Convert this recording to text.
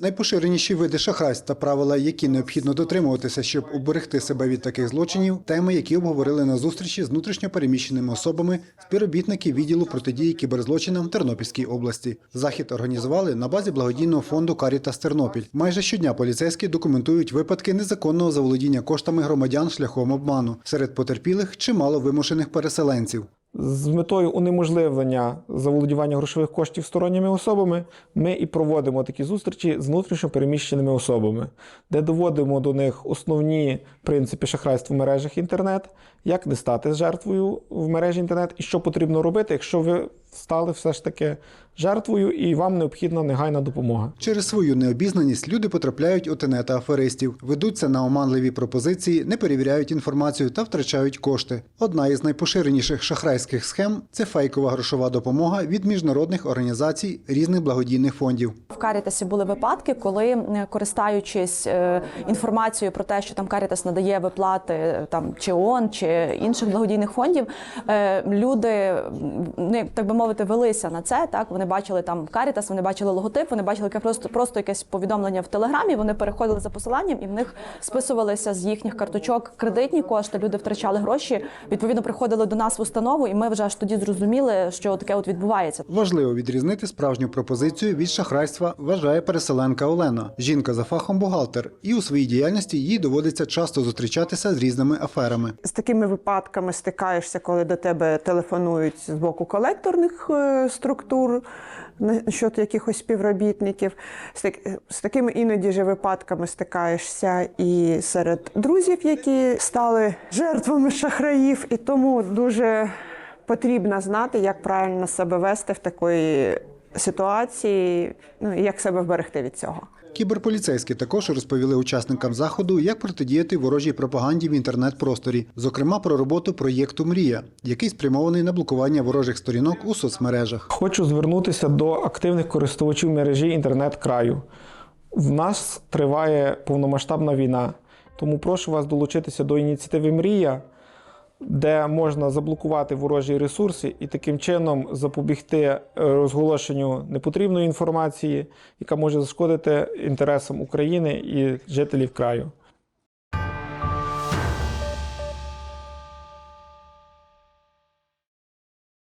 Найпоширеніші види шахрайств та правила, які необхідно дотримуватися, щоб уберегти себе від таких злочинів, теми, які обговорили на зустрічі з внутрішньопереміщеними особами, співробітники відділу протидії кіберзлочинам в Тернопільській області. Захід організували на базі благодійного фонду Карітас Тернопіль. Майже щодня поліцейські документують випадки незаконного заволодіння коштами громадян шляхом обману. Серед потерпілих чимало вимушених переселенців. З метою унеможливлення заволодівання грошових коштів сторонніми особами ми і проводимо такі зустрічі з внутрішньо переміщеними особами, де доводимо до них основні принципи шахрайства в мережах інтернет, як не стати жертвою в мережі інтернет і що потрібно робити, якщо ви стали все ж таки жертвою і вам необхідна негайна допомога. Через свою необізнаність люди потрапляють у тенета аферистів, ведуться на оманливі пропозиції, не перевіряють інформацію та втрачають кошти. Одна із найпоширеніших шахрайських схем це фейкова грошова допомога від міжнародних організацій різних благодійних фондів. В Карітасі були випадки, коли користуючись е, інформацією про те, що там Карітас надає виплати е, там чи ООН, чи інших благодійних фондів, е, люди м, ну, так би мовити, велися на це. Так вони бачили там Карітас, вони бачили логотип, вони бачили яке просто просто якесь повідомлення в телеграмі. Вони переходили за посиланням, і в них списувалися з їхніх карточок кредитні кошти. Люди втрачали гроші. Відповідно, приходили до нас в установу, і ми вже аж тоді зрозуміли, що таке от відбувається. Важливо відрізнити справжню пропозицію від шахрайства, вважає переселенка Олена. Жінка за фахом бухгалтер, і у своїй діяльності їй доводиться часто зустрічатися з різними аферами. З такими випадками стикаєшся, коли до тебе телефонують з боку колекторних е, структур щодо якихось співробітників. З, з такими іноді же випадками стикаєшся і серед друзів, які стали жертвами шахраїв, і тому дуже потрібно знати, як правильно себе вести в такої ситуації, ну і як себе вберегти від цього. Кіберполіцейські також розповіли учасникам заходу, як протидіяти ворожій пропаганді в інтернет-просторі, зокрема про роботу проєкту Мрія, який спрямований на блокування ворожих сторінок у соцмережах. Хочу звернутися до активних користувачів мережі інтернет-краю. В нас триває повномасштабна війна, тому прошу вас долучитися до ініціативи Мрія, де можна заблокувати ворожі ресурси і таким чином запобігти е, розголошенню непотрібної інформації, яка може зашкодити інтересам України і жителів краю.